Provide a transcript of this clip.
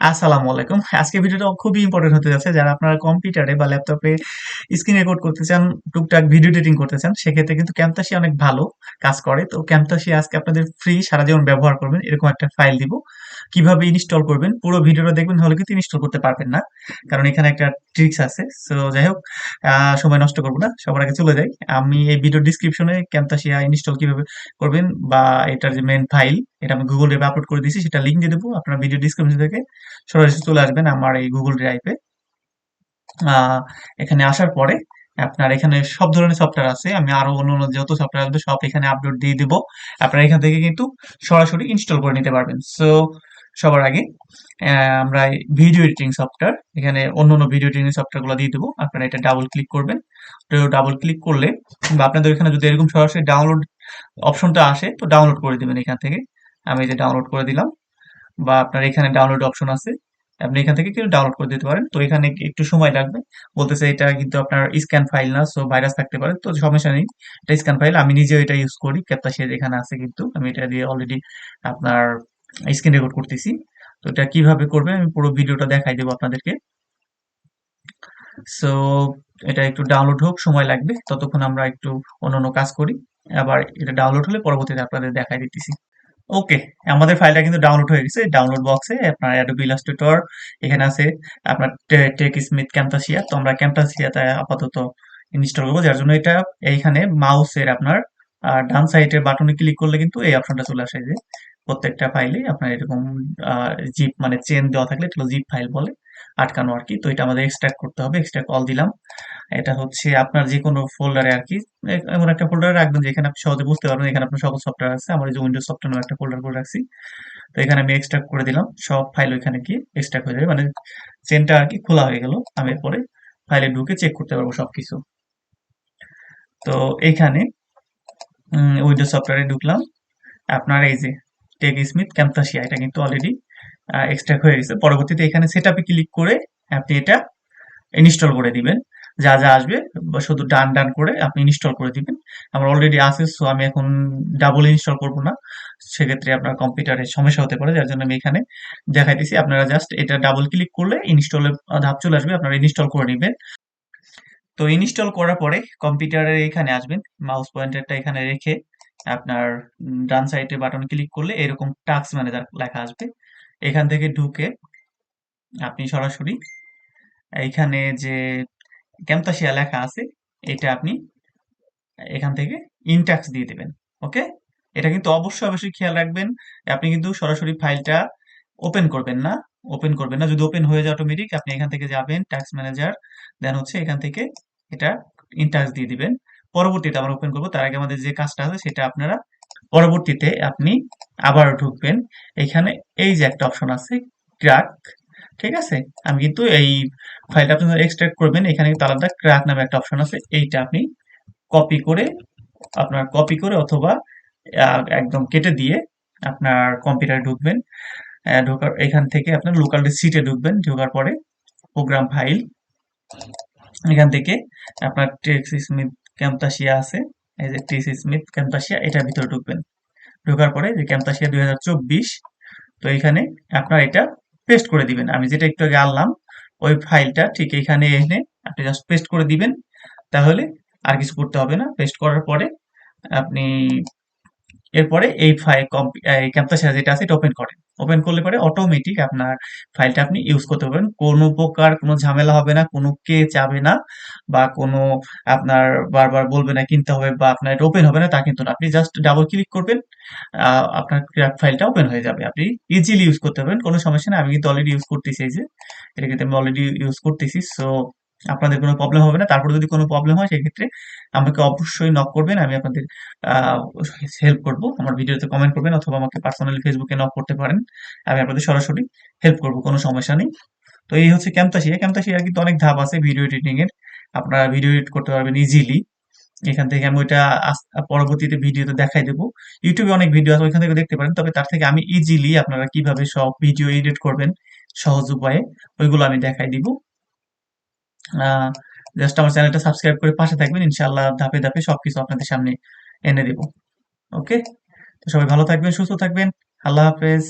আসসালামু আলাইকুম। আজকে ভিডিওটা খুবই ইম্পর্টেন্ট হতে যাচ্ছে। যারা আপনারা কম্পিউটারে বা ল্যাপটপে স্ক্রিন রেকর্ড করতে চান, টুকটাক ভিডিও এডিটিং করতে চান, সেক্ষেত্রে কিন্তু ক্যাম্পাসি অনেক ভালো কাজ করে। তো ক্যাম্পাসি আজকে আপনাদের ফ্রি সারা জীবন ব্যবহার করবেন এরকম একটা ফাইল দিব। কীভাবে ইনস্টল করবেন, পুরো ভিডিওটা দেখবেন, তাহলে কিন্তু ইনস্টল করতে পারবেন না। কারণ এখানে একটা ট্রিক্স আছে। সো যাই হোক সময় নষ্ট করব না। সবার আগে চলে যাই। আমি এই ভিডিও ডিসক্রিপশনে Camtasia ইনস্টল কীভাবে করবেন বা এটার যে মেন ফাইল এটা আমি গুগল এ আপলোড করে দিয়েছি, সেটা লিঙ্ক দিয়ে দেব। আপনারা ভিডিও ডিসক্রিপশন থেকে সরাসরি চলে আসবেন আমার এই গুগল এ। এখানে আসার পরে আপনার এখানে সব ধরনের সফটওয়্যার আছে। আমি আরও অন্য যত সফটওয়্যার আসবে, সব এখানে আপলোড দিয়ে দিব। আপনারা এখান থেকে কিন্তু সরাসরি ইনস্টল করে নিতে পারবেন। সো সবার আগে আমরা ভিডিও এডিটিং সফটওয়্যার এখানে অন্য অন্য ভিডিও এডিটিং সফটওয়্যারগুলো দিয়ে দেবো আপনারা এটা ডাবল ক্লিক করবেন। তো ডাবল ক্লিক করলে বা আপনাদের এখানে যদি এরকম সরাসরি ডাউনলোড অপশনটা আসে, তো ডাউনলোড করে দিবেন এখান থেকে। আমি যে ডাউনলোড করে দিলাম। বা আপনার এখানে ডাউনলোড অপশন আছে। আপনি এখান থেকে কিন্তু ডাউনলোড করে দিতে পারেন। তো এখানে একটু সময় লাগবে। বলতেছে এটা কিন্তু আপনার স্ক্যান ফাইল না। সো ভাইরাস থাকতে পারে। তো সমস্যা নেই। এটা স্ক্যান ফাইল। আমি নিজেও এটা ইউজ করি। Camtasia এখানে আছে কিন্তু। আমি এটা দিয়ে অলরেডি আপনার স্ক্রিন রেকর্ড করতেছি। তো এটা কীভাবে করবেন আমি পুরো ভিডিওটা দেখাই দেব আপনাদেরকে। সো এটা একটু ডাউনলোড হোক, সময় লাগবে। ততক্ষণ আমরা একটু অন্য অন্য কাজ করি। আবার এটা ডাউনলোড হলে পরবর্তীতে আপনাদের দেখাই দিতেছি। ওকে আমাদের ফাইলটা কিন্তু ডাউনলোড হয়ে গেছে। ডাউনলোড বক্সে আপনার Adobe Illustrator, এখানে আছে আপনার টে TechSmith Camtasia। তো আমরা ক্যাম্পাসিয়াতে আপাতত ইনস্টল করব যার জন্য এটা এইখানে মাউসের আপনার ডান সাইডের বাটনে ক্লিক করলে কিন্তু এই অপশনটা চলে আসে যে প্রত্যেকটা ফাইলে আপনার এরকম জিপ মানে চেন দেওয়া থাকলে এগুলো জিপ ফাইল বলে। আটকানো আর কি তো এটা আমাদের এক্সট্রাক্ট করতে হবে। এক্সট্রাক্ট অল দিলাম। এটা হচ্ছে আপনার যেকোনো ফোল্ডারে আর কি এমন একটা ফোল্ডারে রাখবেন যেখানে আপনি সহজে বুঝতে পারবেন এখানে আপনার সকল সফটওয়্যার আছে। আমার যে উইন্ডোজ সফটওয়্যার একটা ফোল্ডার করে রাখছি। তো এখানে আমি এক্সট্রাক্ট করে দিলাম। সব ফাইল ওইখানে গিয়ে এক্সট্রাক্ট হয়ে যাবে। মানে চেনটা আর কি খোলা হয়ে গেল। আমি এরপরে ফাইলে ঢুকে চেক করতে পারব সবকিছু। তো এইখানে উইন্ডোজ সফটওয়্যারে ঢুকলাম। আপনার এই যে TechSmith ক্যাম্পাসিয়া এটা কিন্তু অলরেডি এক্সট্রাক্ট হয়ে গেছে। পরবর্তীতে এখানে সেটআপ এ ক্লিক করে আপনি এটা ইনস্টল করে দিবেন। যা, যা আসবে শুধু ডান, ডান করে আপনি ইনস্টল করে দিবেন। আমার অলরেডি আছে সো আমি এখন ডাবল ইনস্টল করব না। সেক্ষেত্রে আপনার কম্পিউটারে সমস্যা হতে পারে। যার জন্য আমি এখানে দেখাইতেছি। আপনারা জাস্ট এটা ডাবল ক্লিক করলে ইনস্টলের ধাপ চলে আসবে। আপনারা ইনস্টল করে নেবেন তো ইনস্টল করার পরে কম্পিউটারের এখানে আসবেন। মাউস পয়েন্টারটা এখানে রেখে আপনার ডান সাইডে বাটন ক্লিক করলে এরকম টাস্ক ম্যানেজার লেখা আসবে। এখান থেকে ঢুকে আপনি সরাসরি এইখানে যে Camtasia লেখা আছে এটা আপনি এখান থেকে ইনটাক্স দিয়ে দেবেন ওকে? এটা কিন্তু অবশ্যই, অবশ্যই খেয়াল রাখবেন। আপনি কিন্তু সরাসরি ফাইলটা ওপেন করবেন না। ওপেন করবেন না। যদি ওপেন হয়ে যায় অটোমেটিক আপনি এখান থেকে যাবেন টাস্ক ম্যানেজার দেন হচ্ছে এখান থেকে এটা ইনটাক্স দিয়ে দিবেন। পরবর্তীতে আমরা ওপেন করব। তার আগে আমাদের যে কাজটা আছে, সেটা আপনারা পরবর্তীতে আপনি আবার ঢুকবেন। এখানে এই যে একটা অপশন আছে ক্রাক ঠিক আছে? আমি কিন্তু এই ফাইলটা আপনি এক্সট্রাক্ট করবেন এখানে কিন্তু আলাদা ক্র্যাক নামে একটা অপশন আছে। এইটা আপনি কপি করে, আপনার কপি করে অথবা একদম কেটে দিয়ে আপনার কম্পিউটারে ঢুকবেন। ঢোকার, এখান থেকে আপনার লোকাল সিটে ঢুকবেন। ঢোকার পরে প্রোগ্রাম ফাইল এখান থেকে আপনার TechSmith Camtasia আছে। এই যে টিসি স্মিথ ক্যাম্পাসিয়া, এটার ভিতরে ঢুকবেন। ঢোকার পরে যে ক্যাম্পাসিয়া দুই হাজার চব্বিশ, তো এখানে আপনার এটা পেস্ট করে দিবেন। আমি যেটা একটু আগে আনলাম, ওই ফাইলটা ঠিক এখানে এনে আপনি জাস্ট পেস্ট করে দিবেন। তাহলে আর কিছু করতে হবে না। পেস্ট করার পরে আপনি এরপরে এই ফাইল Camtasia যেটা আছে এটা ওপেন করেন। ওপেন করলে পরে অটোমেটিক আপনার ফাইলটা আপনি ইউজ করতে পারবেন। কোনো প্রকার কোনো ঝামেলা হবে না, কোনো কে চাবে না বা কোনো আপনার বারবার বলবে না কিনতে হবে বা আপনার এটা ওপেন হবে না তা কিন্তু না। আপনি জাস্ট ডাবল ক্লিক করবেন। আপনার ফাইলটা ওপেন হয়ে যাবে। আপনি ইজিলি ইউজ করতে পারবেন। কোনো সমস্যা নাই। আমি কিন্তু অলরেডি ইউজ করতেছি এই যে। এটা কিন্তু আমি অলরেডি ইউজ করতেছি। সো আপনাদের কোনো প্রবলেম হবে না। তারপরে যদি কোনো প্রবলেম হয়, সেক্ষেত্রে আমাকে অবশ্যই নক করবেন। আমি আপনাদের হেল্প করব। আমার ভিডিওতে কমেন্ট করবেন অথবা আমাকে পার্সোনালি ফেসবুকে নক করতে পারেন। আমি আপনাদের সরাসরি হেল্প করব। কোনো সমস্যা নেই। তো এই হচ্ছে Camtasia। Camtasia কিন্তু অনেক ধাপ আছে ভিডিও এডিটিং এর। আপনারা ভিডিও এডিট করতে পারবেন ইজিলি। এখান থেকে আমি ওইটা পরবর্তীতে ভিডিওতে দেখাই দেবো ইউটিউবে অনেক ভিডিও আছে, ওইখান থেকে দেখতে পারেন। তবে তার থেকে আমি ইজিলি আপনারা কীভাবে সব ভিডিও এডিট করবেন সহজ উপায়ে, ওইগুলো আমি দেখাই দিব। জাস্ট আমার চ্যানেলটা সাবস্ক্রাইব করে পাশে থাকবেন। ইনশাল্লাহ ধাপে, ধাপে সবকিছু আপনাদের সামনে এনে দেব। ওকে? তো সবাই ভালো থাকবেন, সুস্থ থাকবেন। আল্লাহ হাফেজ।